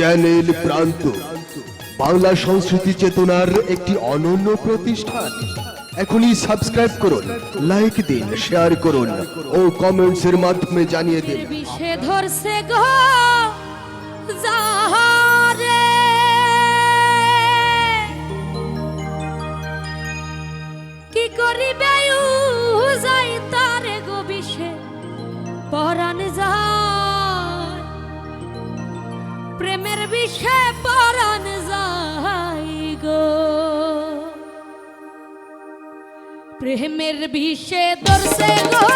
Channel প্রান্ত। বাংলা সংস্কৃতি চেতনার একটি অনন্য প্রতিষ্ঠান। এখনই সাবস্ক্রাইব করুন লাইক দিন শেয়ার করুন ও কমেন্টস এর মাধ্যমে জানিয়ে দিন। বিষে ধরছে গো যাই তারে গো বিষে পরাণ যা বিষে পরাণ যাই গো। প্রেমের বিষে দর্শে গো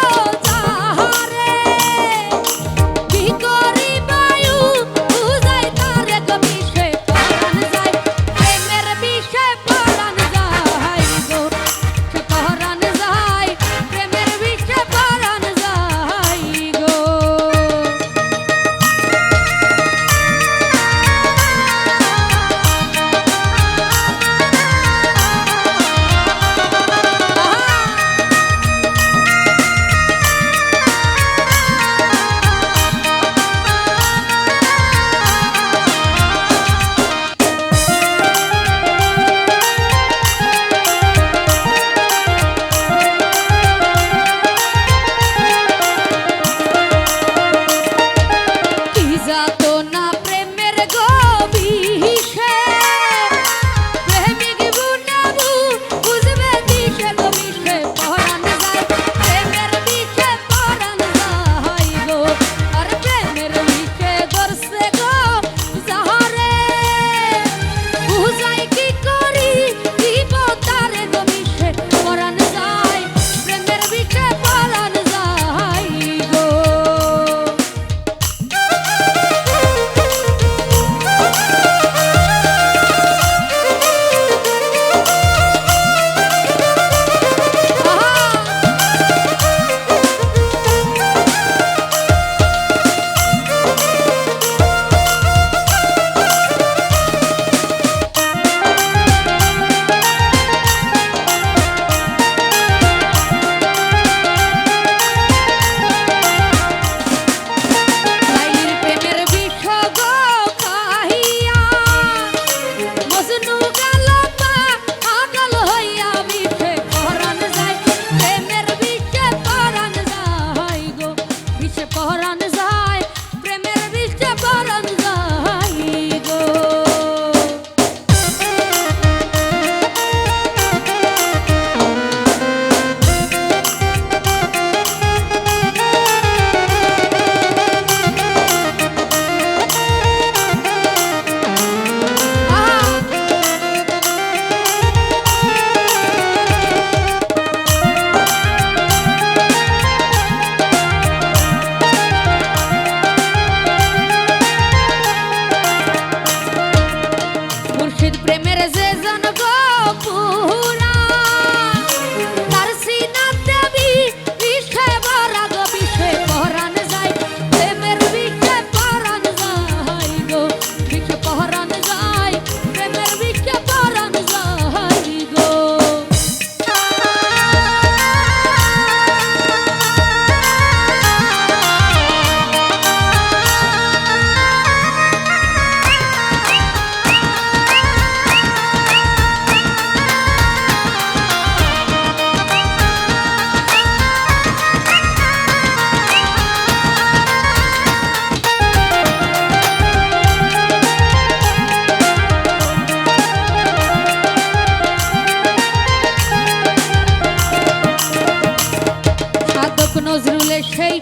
নজরুলের সেই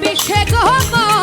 বিশেষ গো